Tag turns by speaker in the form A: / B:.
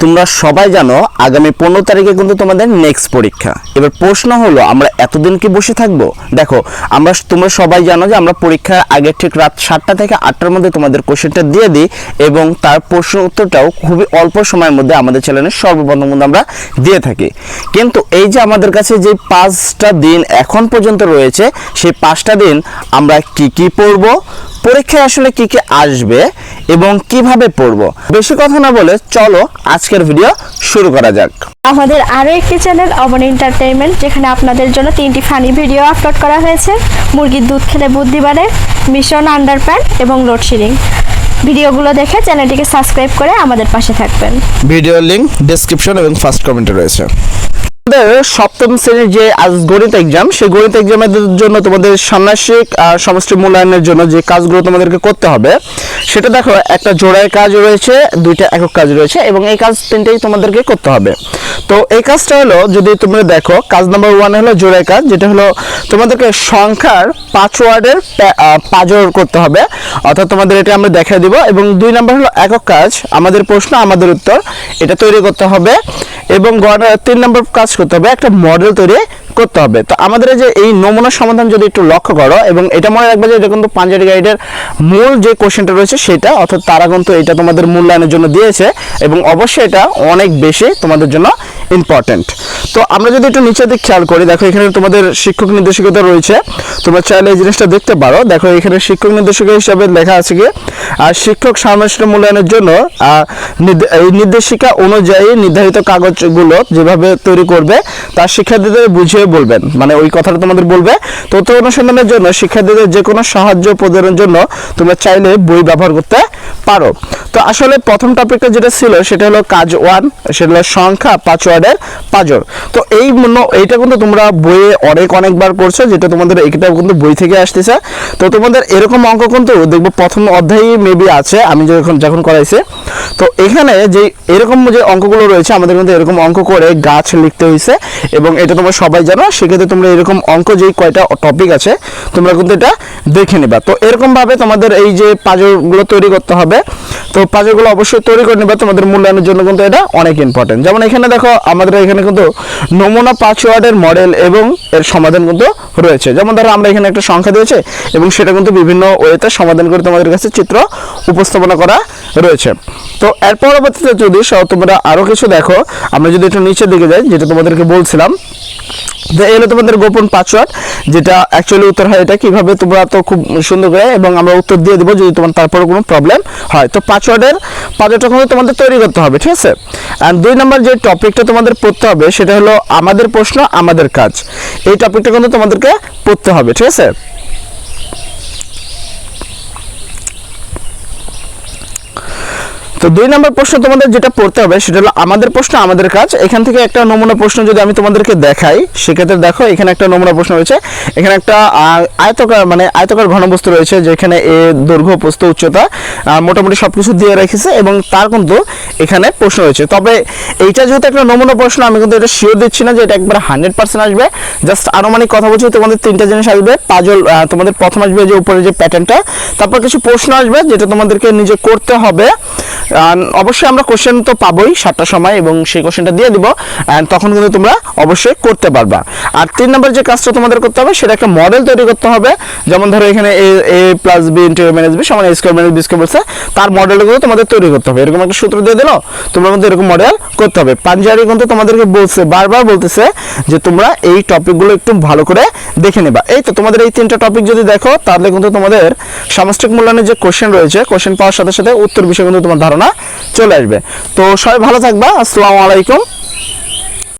A: তোমরা সবাই জানো আগামী পনেরো তারিখে কিন্তু তোমাদের নেক্সট পরীক্ষা। এবার প্রশ্ন হলো, আমরা এতদিন কি বসে থাকব? দেখো, আমরা তোমরা সবাই জানো যে আমরা পরীক্ষার আগে ঠিক রাত সাতটা থেকে আটটার মধ্যে তোমাদের কোশ্চেনটা দিয়ে দিই এবং তার প্রশ্ন উত্তরটাও খুবই অল্প সময়ের মধ্যে আমাদের চ্যানেলে সর্বপ্রথম কিন্তু আমরা দিয়ে থাকি। কিন্তু এই যে আমাদের কাছে যে পাঁচটা দিন এখন পর্যন্ত রয়েছে, সেই পাঁচটা দিন আমরা কি কি পড়ব, পরীক্ষায় আসলে কি কি আসবে এবং কীভাবে পড়ব? বেশি কথা না বলে চলো আজকের ভিডিও শুরু করা যাক।
B: আমাদের আরও একটি চ্যানেল অবন এন্টারটেইনমেন্ট যেখানে আপনাদের জন্য তিনটি ফানি ভিডিও আপলোড করা হয়েছে। মুরগির দুধ খেলে বুদ্ধি বাড়ে মিশন আন্ডারপ্যান্ট এবং লোডশেডিং ভিডিওগুলো দেখে চ্যানেলটিকে সাবস্ক্রাইব করে আমাদের পাশে থাকবেন।
A: ভিডিও লিংক ডেসক্রিপশন এবং ফার্স্ট কমেন্টে রয়েছে। সপ্তম শ্রেণির যে আজ গণিত এক্সাম সেই গণিত এক্সামের জন্য তোমাদের সন্ন্যাসিক সমষ্টি মূল্যায়নের জন্য যে কাজগুলো তোমাদেরকে করতে হবে, সেটা দেখো, একটা জোড়ায় কাজ রয়েছে, দুইটা একক কাজ রয়েছে এবং এই কাজ তিনটেই তোমাদেরকে করতে হবে। তো এই কাজটা হলো, যদি তোমরা দেখো, কাজ নাম্বার ওয়ান হলো জোড়ায় কাজ, যেটা হলো তোমাদেরকে সংখ্যার পাঁচ ওয়ার্ডের পাজর করতে হবে। অর্থাৎ তোমাদের এটা আমরা দেখা দিব। এবং দুই নাম্বার হলো একক কাজ, আমাদের প্রশ্ন, আমাদের উত্তর, এটা তৈরি করতে হবে। এবং তিন নম্বর কাজ করতে হবে, একটা মডেল তৈরি করতে হবে। তো আমাদের যে, এই নমুনা সমাধান যদি একটু লক্ষ্য করো, এবং এটা মনে রাখবে যে, এটা কিন্তু পাঞ্জাবি গাইডের মূল যে কোশ্চেনটা রয়েছে, সেটা, অর্থাৎ তারা কিন্তু এটা তোমাদের মূল্যায়নের জন্য দিয়েছে। এবং অবশ্যই এটা অনেক বেশি তোমাদের জন্য ইম্পর্টেন্ট তো আমরা যদি একটু নিচের দিক খেয়াল করি, দেখো এখানে তোমাদের শিক্ষক নির্দেশিকাটা রয়েছে। তোমরা চাইলে এই জিনিসটা দেখতে পারো। দেখো এখানে শিক্ষক নির্দেশিকা হিসাবে লেখা আছে কি আর শিক্ষক সামষ্টিক মূল্যায়নের জন্য এই নির্দেশিকা অনুযায়ী নির্ধারিত কাগজগুলো যেভাবে তৈরি করবে তার শিক্ষার্থীদের বুঝিয়ে বলবেন। মানে ওই কথাটা তোমাদের বলবে। তথ্য অনুসন্ধানের জন্য শিক্ষার্থীদের যে কোনো সাহায্য প্রদানের জন্য তোমরা চাইলে বই ব্যবহার করতে পারো। তো আসলে প্রথম টপিকটা যেটা ছিল সেটা হলো কাজ ওয়ান সেটা হলো সংখ্যা, পাঁচ ওয়ার্ডের পাঁচর তো এই এইটা কিন্তু তোমরা বইয়ে অনেক অনেকবার করছ যেটা তোমাদের এটা কিন্তু বই থেকে আসতেছে। তো তোমাদের এরকম অঙ্ক কিন্তু দেখব প্রথম অধ্যায়ে মেবি আছে, আমি যখন যখন করাইছি। তো এখানে যে এরকম যে অঙ্কগুলো রয়েছে, আমাদের কিন্তু এরকম অঙ্ক করে গাছ লিখতে হয়েছে এবং এটা তোমরা সবাই জানো, সেক্ষেত্রে তোমরা এরকম অঙ্ক যেই কয়টা টপিক আছে, তোমরা কিন্তু এটা দেখে নিবা। তো এরকম ভাবে তোমাদের এই যে পাজরগুলো তৈরি করতে হবে। তো পাজরগুলো অবশ্যই তৈরি করে নিবা। তোমাদের মূল্যায়নের জন্য কিন্তু এটা অনেক ইম্পর্টেন্ট যেমন এখানে দেখো, আমাদের এখানে কিন্তু নমুনা পাঁচ ওয়ার্ডের মডেল এবং এর সমাধান কিন্তু রয়েছে। যেমন ধরো, আমরা এখানে একটা সংখ্যা দিয়েছে এবং সেটা কিন্তু বিভিন্ন ওয়েতে সমাধান করে তোমাদের কাছে চিত্র উপস্থাপনা করা রয়েছে। তো এর পরবর্তীতে যদি তোমরা আরও কিছু দেখো, আমরা যদি একটু নিচের দিকে যাই, যেটা তোমাদেরকে বলছিলাম এই তোমাদের গোপন পাসওয়ার্ড যেটা অ্যাকচুয়ালি উত্তর হয় এটা কীভাবে তোমরা তো খুব সুন্দর করে, এবং আমরা উত্তর দিয়ে দেবো যদি তোমার তারপরে কোনো প্রবলেম হয়। তো পাসওয়ার্ডের পাসওয়ার্ডটা কিন্তু তোমাদের তৈরি করতে হবে, ঠিক আছে? অ্যান্ড দুই নম্বর যে টপিকটা তোমাদের পড়তে হবে, সেটা হলো আমাদের প্রশ্ন, আমাদের কাজ। এই টপিকটা কিন্তু তোমাদেরকে পড়তে হবে, ঠিক আছে? তো দুই নম্বর প্রশ্ন তোমাদের যেটা পড়তে হবে, সেটা হলো আমাদের প্রশ্ন, আমাদের কাজ। এখান থেকে একটা নমুনা প্রশ্ন যদি আমি তোমাদেরকে দেখাই, সেক্ষেত্রে দেখো, এখানে একটা নমুনা প্রশ্ন রয়েছে। এখানে একটা আয়তকার মানে আয়তকার ঘনবস্তু রয়েছে, যেখানে এ দৈর্ঘ্য, প্রস্থ, উচ্চতা মোটামুটি সব কিছু দিয়ে রেখেছে এবং তার কিন্তু এখানে প্রশ্ন রয়েছে। তবে এইটা যেহেতু একটা নমুনা প্রশ্ন, আমি কিন্তু এটা শিওর দিচ্ছি না যে এটা একবার হান্ড্রেড পার্সেন্ট আসবে। জাস্ট আনুমানিক কথা বলছি, তোমাদের তিনটা জিনিস আসবে। পাজল তোমাদের প্রথম আসবে যে উপরে যে প্যাটার্নটা তারপর কিছু প্রশ্ন আসবে, যেটা তোমাদেরকে নিজে করতে হবে। অবশ্যই আমরা কোশ্চেন তো পাবোই সাতটার সময় এবং সেই কোশ্চেনটা দিয়ে দিব অ্যান্ড তখন কিন্তু তোমরা অবশ্যই করতে পারবা। আর তিন নম্বর যে কাজটা তোমাদের করতে হবে, সেটা একটা মডেল তৈরি করতে হবে। যেমন ধরো এখানে A A plus B into A minus B সমান A square minus B square বলছে তার মডেলগুলো তোমাদের তৈরি করতে হবে। এরকম একটা সূত্র দিয়ে দিল, তোমরা কিন্তু এরকম মডেল করতে হবে। পাঞ্জাবি কিন্তু তোমাদেরকে বলছে, বারবার বলতেছে যে তোমরা এই টপিকগুলো একটু ভালো করে দেখে নেবা। এই তো, তোমাদের এই তিনটা টপিক যদি দেখো, তাহলে কিন্তু তোমাদের সামষ্টিক মূল্যায়নের যে কোশ্চেন রয়েছে কোশ্চেন পাওয়ার সাথে সাথে উত্তর বিষয়ে কিন্তু তোমার ধারণা চলে আসবে। তো সবাই ভালো থাকবা আসসালামু আলাইকুম।